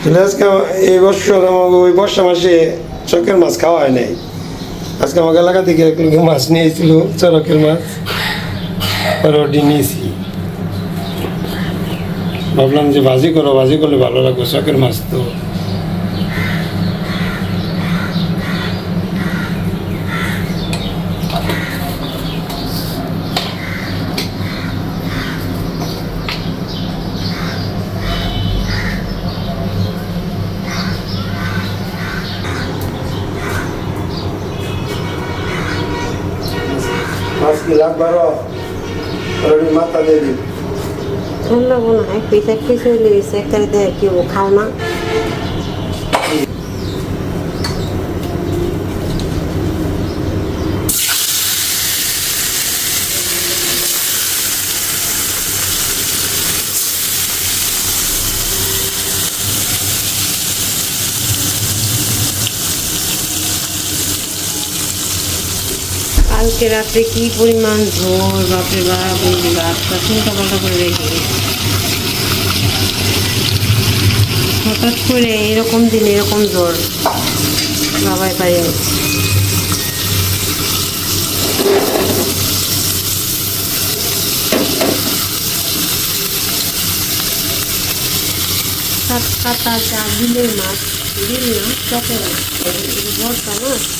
আজকে এই বছর আমাকে ওই বর্ষা মাসে চকের মাছ খাওয়া হয় নাই। আজকে আমাকে এলাকা থেকে এক লোকে মাছ নিয়েছিল, চরকের মাছ। রডি নিয়েছি। ভাবলাম যে ভাজি করো, ভাজি করলে ভালো লাগবে, চকের মাছ তো। কি লাভ বারো। আর ওটি মাথা দিয়ে দিই ঠান্ডা পিস এক পিস খাও না? কালকে রাত্রে কি পরিমাণ ঝোল, বাপরে বাপ বাপ চিন্তা পাল্টা করে রেখে। হঠাৎ করে এরকম দিন, এরকম জ্বর, বাবাই পারি কাতা চা বিলের মাছ বিল না মাছ বর্ষা না?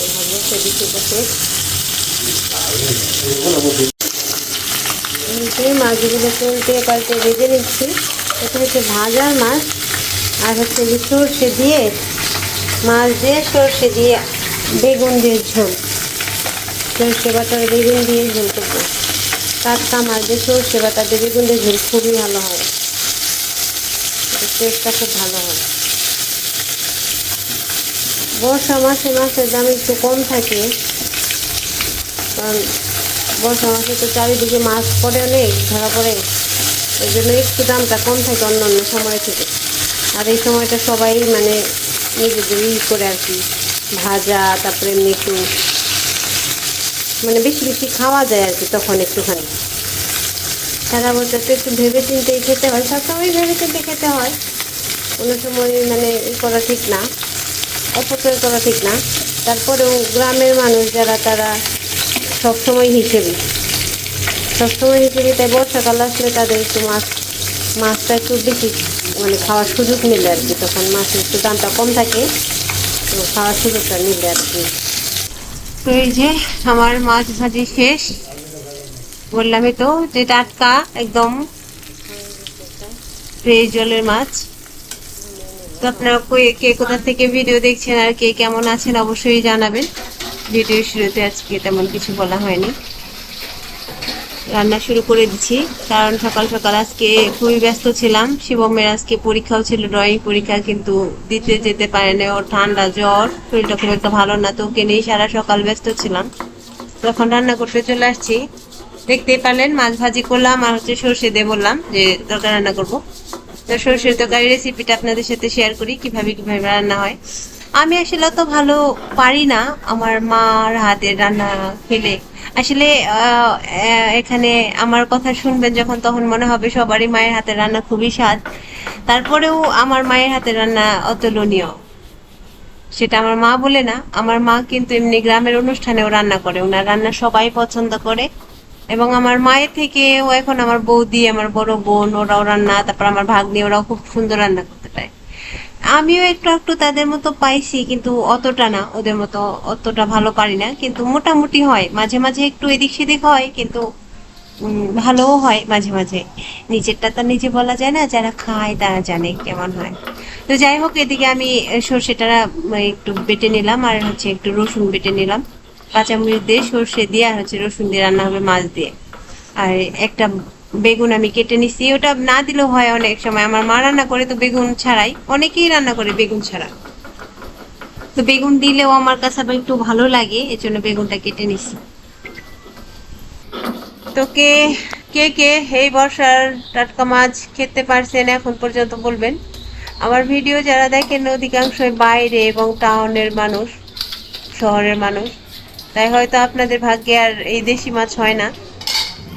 এইভাবে সেদিকে বসে এই মাছগুলো চলতে পাল্টে ভেজে নিচ্ছি। এটা হচ্ছে ভাজার মাছ, আর হচ্ছে যে সর্ষে দিয়ে মাছ দিয়ে সর্ষে দিয়ে বেগুন দিয়ে ঝোল। সর্ষে বাটার বেগুন দিয়ে ঝোল করব। টাটকা মাছ দিয়ে সর্ষে বাটা দিয়ে বেগুন দিয়ে ঝোল খুবই ভালো হয়। টেস্টটা খুব ভালো হয়। বর্ষা মাসে মাছের দাম একটু কম থাকে। কারণ বর্ষা মাসে তো চারিদিকে মাছ পড়ে অনেক, ধরা পড়ে। ওই জন্য একটু দামটা কম থাকে অন্য অন্য সময় থেকে। আর এই সময়টা সবাই মানে নিজেদের ই করে আর কি, ভাজা, তারপরে এমনি একটু মানে বেশি বেশি খাওয়া যায় আর কি তখন একটুখানি। সারা বছর তো একটু ভেবে চিন্তেই খেতে হয়, সবসময় ভেবে চিন্তে খেতে হয়। কোনো সময় মানে ই করা ঠিক না। অপচয় করা ঠিক না। তারপরেও গ্রামের মানুষ যারা, তারা সবসময় হিসেবে। সবসময় হিসেবে, তাই বর্ষাকাল আসলে তাদের একটু মাছ, মাছটা একটু বেশি মানে খাওয়ার সুযোগ মিলে আর কি। তখন মাছের একটু দামটা কম থাকে, তো খাওয়ার সুযোগটা মিলে আর কি। তো এই যে আমার মাছ ভাজি শেষ, বললামই তো যে টাটকা, একদম ফ্রেশ জলের মাছ। তো আপনারা কে কোথা থেকে ভিডিও দেখছেন আর কে কেমন আছেন অবশ্যই জানাবেন। ভিডিও শুরুতে আজকে তেমন কিছু বলা হয়নি। রান্না শুরু করে দিচ্ছি, কারণ সকাল সকাল আজকে খুবই ব্যস্ত ছিলাম। শিবমের আজকে পরীক্ষাও ছিল ড্রয়িং পরীক্ষা কিন্তু দিতে যেতে পারে না ওর ঠান্ডা জ্বর, শরীরটা খুব একটা ভালো না, তো ওকে নিয়েই সারা সকাল ব্যস্ত ছিলাম। তখন রান্না করতে চলে আসছি। দেখতেই পারলেন মাছ ভাজি করলাম আর হচ্ছে সর্ষে দিয়ে বললাম যে তরকারি রান্না করব। তো সর্ষের তরকারি রেসিপিটা আপনাদের সাথে শেয়ার করি, কীভাবে কীভাবে রান্না হয়। আমি আসলে অত ভালো পারি না, আমার মার হাতের রান্না খেলে। আসলে এখানে আমার কথা শুনবেন যখন, তখন মনে হবে সবারই মায়ের হাতের রান্না খুবই স্বাদ। তারপরেও আমার মায়ের হাতের রান্না অতুলনীয়। সেটা আমার মা বলে না, আমার মা কিন্তু এমনি গ্রামের অনুষ্ঠানেও রান্না করে, ওনার রান্না সবাই পছন্দ করে। এবং আমার মায়ের থেকে ও এখন আমার বৌদি, আমার বড় বোন, ওরাও রান্না, তারপর আমার ভাগ্নি, ওরাও খুব সুন্দর রান্না করতে পারে। আমিও একটু একটু তাদের মতো পাইছি, কিন্তু অতটা না, ওদের মতো অতটা ভালো পারি না। কিন্তু মোটামুটি হয়, মাঝে মাঝে একটু এদিক সেদিক হয়, কিন্তু ভালোও হয় মাঝে মাঝে। নিজেরটা তো নিজে বলা যায় না, যারা খায় তারা জানে কেমন হয়। তো যাই হোক, এদিকে আমি সর্ষেটা একটু বেটে নিলাম, আর হচ্ছে একটু রসুন বেটে নিলাম। কাঁচামরিচ দিয়ে সর্ষে দিয়ে আর হচ্ছে রসুন দিয়ে রান্না হবে মাছ দিয়ে। আর একটা বেগুন আমি কেটে নিছি। ওটা না দিলেও হয় অনেক সময়। আমার মা রান্না করে তো বেগুন ছাড়াই। অনেকেই রান্না করে বেগুন ছাড়া। তো বেগুন দিলেও আমার কাছে আবার একটু ভালো লাগে। এই জন্য বেগুনটা কেটে নিছি। তো কে কে কে এই বর্ষার টাটকা মাছ খেতে পারছেন এখন পর্যন্ত বলবেন। আমার ভিডিও যারা দেখেন, অধিকাংশই বাইরে এবং টাউনের মানুষ, শহরের মানুষ। তাই হয়তো আপনাদের ভাগ্যে আর এই দেশি মাছ হয় না।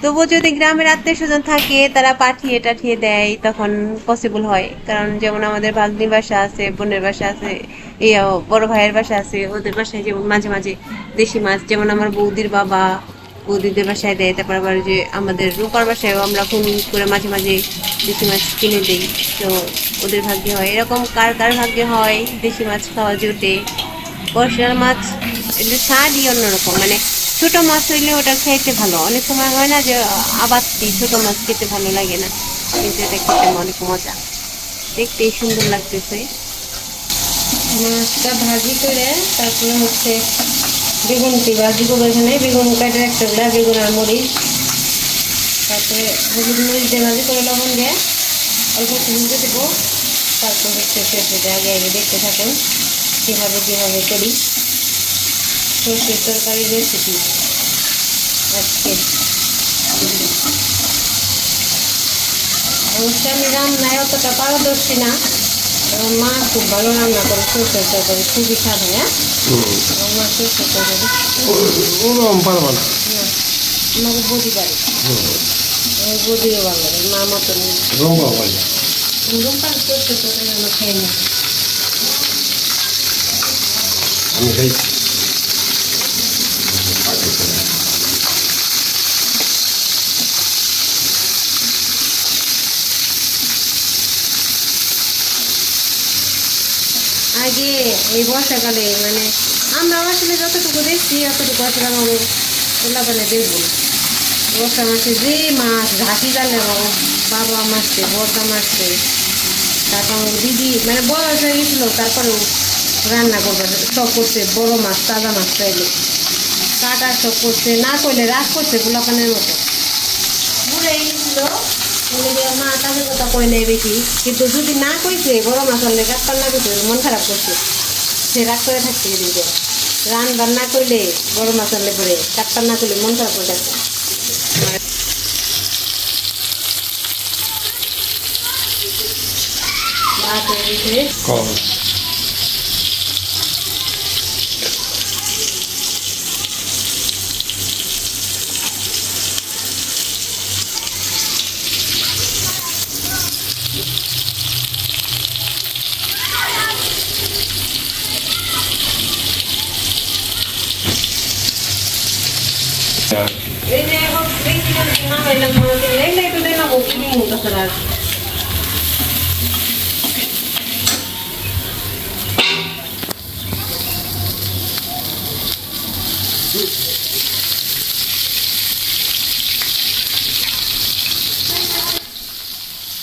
তবুও যদি গ্রামের আত্মীয় স্বজন থাকে, তারা পাঠিয়ে টাঠিয়ে দেয়, তখন পসিবল হয়। কারণ যেমন আমাদের ভাগ্নির বাসা আছে, বোনের বাসা আছে, এই বড় ভাইয়ের বাসা আছে, ওদের বাসায় যেমন মাঝে মাঝে দেশি মাছ, যেমন আমার বৌদির বাবা বৌদিদের বাসায় দেয়, তারপর আবার যে আমাদের রূপার বাসায়ও আমরা ফোন করে মাঝে মাঝে দেশি মাছ কিনে দিই। তো ওদের ভাগ্যে হয়। এরকম কার কার ভাগ্যে হয় দেশি মাছ খাওয়া জোটে? বর্ষার মাছ এটা স্বাদই অন্যরকম মানে ছোট মাছ হইলে ওটা খেতে ভালো। অনেক সময় হয় না যে আবাদটি ছোট মাছ খেতে ভালো লাগে না। কিন্তু এটা খেতে অনেক মজা। দেখতেই সুন্দর লাগতেছে। মাছটা ভাজি করে তারপরে হচ্ছে বেগুনটি ভাজি করব এখানে? বেগুন কাটে একটা গুলা বেগুন আর মরিচ। তারপরে হলুদ মরিচ দিয়ে ভাজি করে লবণ দিয়ে অল্প হলুদ দিয়ে দেবো। তারপর হচ্ছে পেঁপেটা আগে আগে দেখতে থাকুন। কীভাবে কীভাবে করি। সরষের তরকারির রেসিপি আজকে। অবশ্য আমি রান্নায় অতটা পারদর্শী না। আমার মা খুব ভালো রান্না করে সরষের তরকারি খুবই স্বাদ হ্যাঁ? আমার মা সরষের তরকারি ওরকম না। না আমাকে বদি পারে আমার বদিও ভালো লাগে মা মতন রঙও বলে রূপার সরষের তরকারি আমরা খাই না আমি খাইছি। আগে এই বর্ষাকালে মানে আমরা আসলে যতটুকু দেখছি অতটুকু আসলে আমাদের পোলাপালে দেখব না বর্ষা মাসে যে মাছ ঘাটি জালে বাবা মারছে বর্দা মারছে। তারপর দিদি মানে বয়স হয়ে গেছিল তারপরেও রান্না করবে সব করছে, বড় মাছ, তাজা মাছ চাইলে। কাটা সব করছে, না করলে রাগ করছে পোলাপানের মতো। বুড়ে গেছিল। যে মা তাদের কথা কই নাই বেশি কিন্তু যদি না কইছে, বড় মাছ হলে রাস্তার না কইছে মন খারাপ করছে। সে রাগ করে থাকতে এদিকে রান বান না করলে বড় মাছ হলে পরে ডাক্তার না করলে মন খারাপ করে থাকছে। হয়ে গেছে এই এই এই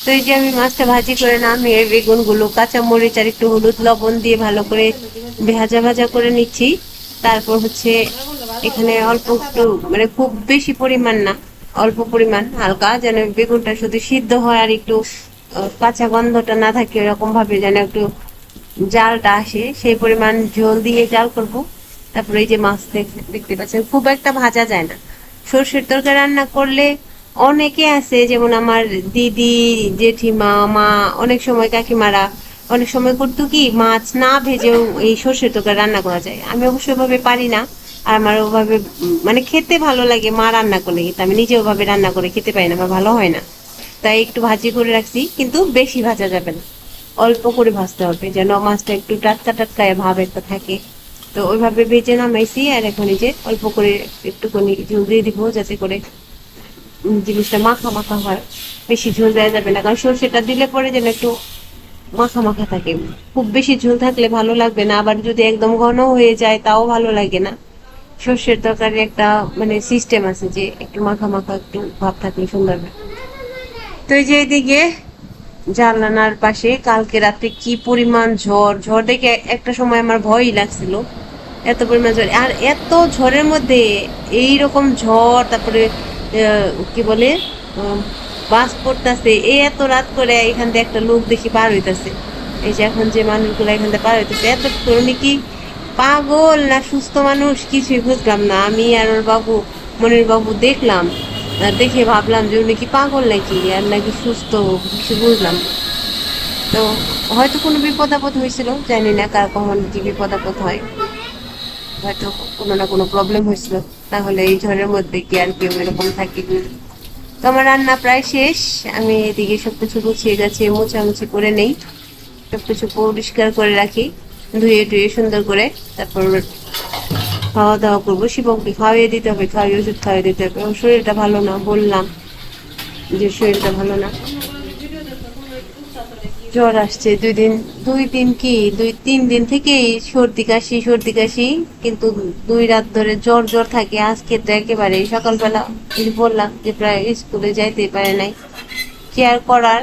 তো এই যে আমি মাছটা ভাজি করে নামিয়ে বেগুনগুলো কাঁচা মরিচ আর একটু হলুদ লবণ দিয়ে ভালো করে ভাজা ভাজা করে নিচ্ছি। তারপর হচ্ছে এখানে অল্প একটু মানে খুব বেশি পরিমাণ না, অল্প পরিমাণ হালকা, যেন বেগুনটা শুধু সিদ্ধ হয় আর একটু কাঁচা গন্ধটা না থাকে, এরকম ভাবে যেন একটু জালটা আসে, সেই পরিমাণ ঝোল দিয়ে জাল করব। তারপরে এই যে মাছ দেখ- দেখতে পাচ্ছেন, খুব একটা ভাজা যায় না। সর্ষের তরকারি রান্না করলে অনেকে আছে, যেমন আমার দিদি, জেঠিমা, মা, অনেক সময় কাকিমারা, অনেক সময় করতো কি, মাছ না ভেজেও এই সর্ষের তরকারি রান্না করা যায়। আমি অবশ্য ওভাবে পারি না আর আমার ওভাবে মানে খেতে ভালো লাগে, মা রান্না করলে কিন্তু আমি নিজে ওভাবে রান্না করে খেতে পারি না আমার ভালো হয় না। তাই একটু ভাজি করে রাখছি, কিন্তু বেশি ভাজা যাবে না। অল্প করে ভাজতে হবে, যেন মাছটা একটু টাটকা টাটকা ভাব একটা থাকে। তো ওইভাবে ভেজে নামাইছি, আর এখন এই যে অল্প করে একটুখানি ঝোল দিয়ে দিব, যাতে করে জিনিসটা মাখা মাখা হয়। বেশি ঝোল দেওয়া যাবে না, কারণ সর্ষেটা দিলে পরে যেন একটু মাখা মাখা থাকে। খুব বেশি ঝোল থাকলে ভালো লাগবে না, আবার যদি একদম ঘন হয়ে যায়, তাও ভালো লাগে না। সর্ষের তরকারি একটা মানে সিস্টেম আছে যে একটু মাখা মাখা, একটু ভাব থাকলে সুন্দর তো এই যে এদিকে জানলানার পাশে কালকে রাতে কি পরিমাণ ঝড়? ঝড় দেখে একটা সময় আমার ভয়ই লাগছিল। এত পরিমাণ ঝড়। আর এত ঝড়ের মধ্যে এই রকম ঝড়, তারপরে কি বলে বাস পড়তেছে। এই এত রাত করে এখান থেকে একটা লোক দেখি পার হইতাছে। এই যে এখন যে মানুষগুলো এখান থেকে পার হইতেছে, এত উনি কি পাগল না সুস্থ মানুষ, কিছুই বুঝলাম না। আমি আর ওর বাবু, মনির বাবু দেখলাম দেখে ভাবলাম যে উনি কি পাগল নাকি, আর নাকি সুস্থ, কিছু বুঝলাম তো হয়তো কোনো বিপদ আপদ হয়েছিল, জানি না কার কখন কি বিপদ আপদ হয়। হয়তো কোনো না কোনো প্রবলেম হয়েছিল, তাহলে এই ঝড়ের মধ্যে কি আর কেউ এরকম থাকে তো আমার রান্না প্রায় শেষ, আমি এদিকে সবকিছু গুছিয়ে গেছে মোছামুছি করে নেই, সবকিছু পরিষ্কার করে রাখি। ধুয়ে টুয়ে সুন্দর করে তারপর খাওয়া দাওয়া করব। শিবমকে খাওয়াইয়ে দিতে হবে খাওয়াই ওষুধ খাওয়াই দিতে হবে। শরীরটা ভালো না, বললাম যে শরীরটা ভালো না। জ্বর আসছে দুই দিন দুই দিন কি? দুই, তিন দিন থেকেই সর্দি, কাশি সর্দি, কাশি। কিন্তু দুই রাত ধরে জ্বর জ্বর থাকে। আজকে তো একেবারে সকালবেলা বললাম যে প্রায় স্কুলে যাইতেই পারে নাই। কেয়ার করার?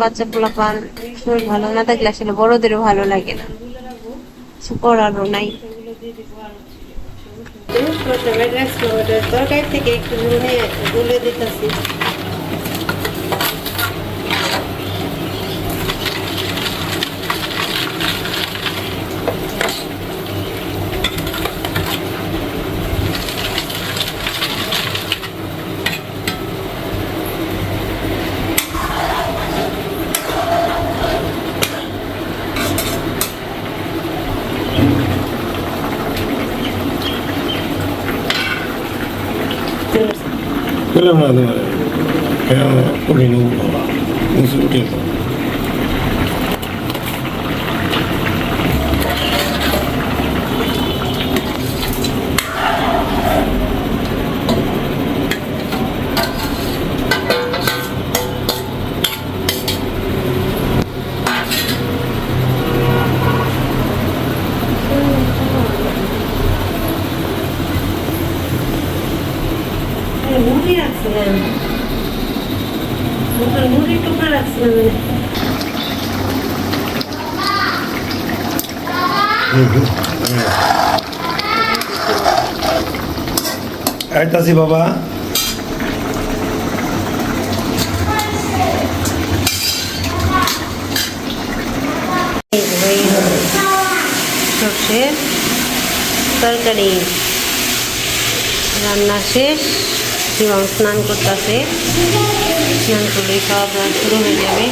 বাচ্চা পোলা পান শরীর ভালো না থাকলে আসলে বড়দেরও ভালো লাগে না। কিছু করারও নাই। তরকারি থেকে একটু গুলে দিতেছি। বললাম না তোমার কেন উঠে নেব নিচে উঠে নেব। আইতাছি বাবা তরকারি রান্না শেষ, এবং স্নান করতেছে স্নান করলে খাওয়া দাওয়া শুরু হয়ে যাবে।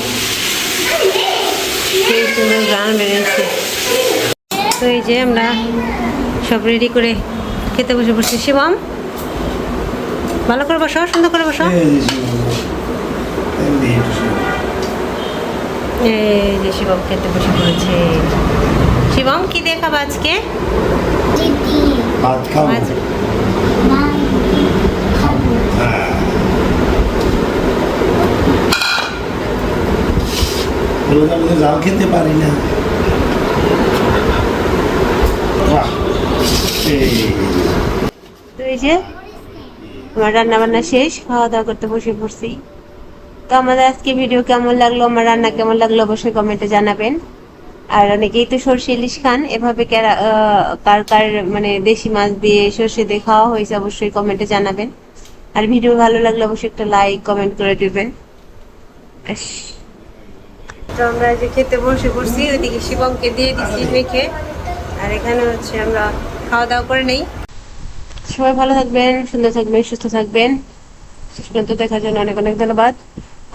সেই সুন্দর গান বেরিয়েছে। তো এই যে আমরা সব রেডি করে খেতে বসে বসছি শিবম ভালো করে বসো সুন্দর করে বসো। এই যে শিবম। খেতে বসে পড়েছে। শিবম কি দেখাবো আজকে? ভাত খাব। আজ হ্যাঁ। জাল খেতে পারি না বাহ এই তো এই যে আমার রান্না বান্না শেষ খাওয়া দাওয়া করতে বসে পড়ছি। তো আমাদের আজকে ভিডিও কেমন লাগল, আমার রান্না কেমন লাগল অবশ্যই কমেন্টে জানাবেন। আর অনেকেই তো সর্ষে ইলিশ খান, এভাবে কেরা- কার মানে দেশি মাছ দিয়ে সর্ষে দিয়ে খাওয়া হয়েছে অবশ্যই কমেন্টে জানাবেন। আর ভিডিও ভালো লাগলে অবশ্যই একটা লাইক কমেন্ট করে দিবেন। তো আমরা যে খেতে বসে পড়ছি, ওইদিকে শিবমকে দিয়ে দিচ্ছি মেখে। আর এখানে হচ্ছে আমরা খাওয়া দাওয়া করে নেই। সবাই ভালো থাকবেন, সুন্দর থাকবেন, সুস্থ থাকবেন। পর্যন্ত দেখার জন্য অনেক অনেক ধন্যবাদ।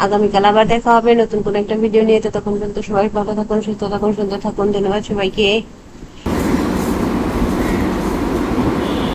আগামীকাল আবার দেখা হবে নতুন কোনো একটা ভিডিও নিয়ে। তখন পর্যন্ত সবাই ভালো থাকুন, সুস্থ থাকুন, সুন্দর থাকুন। ধন্যবাদ সবাইকে।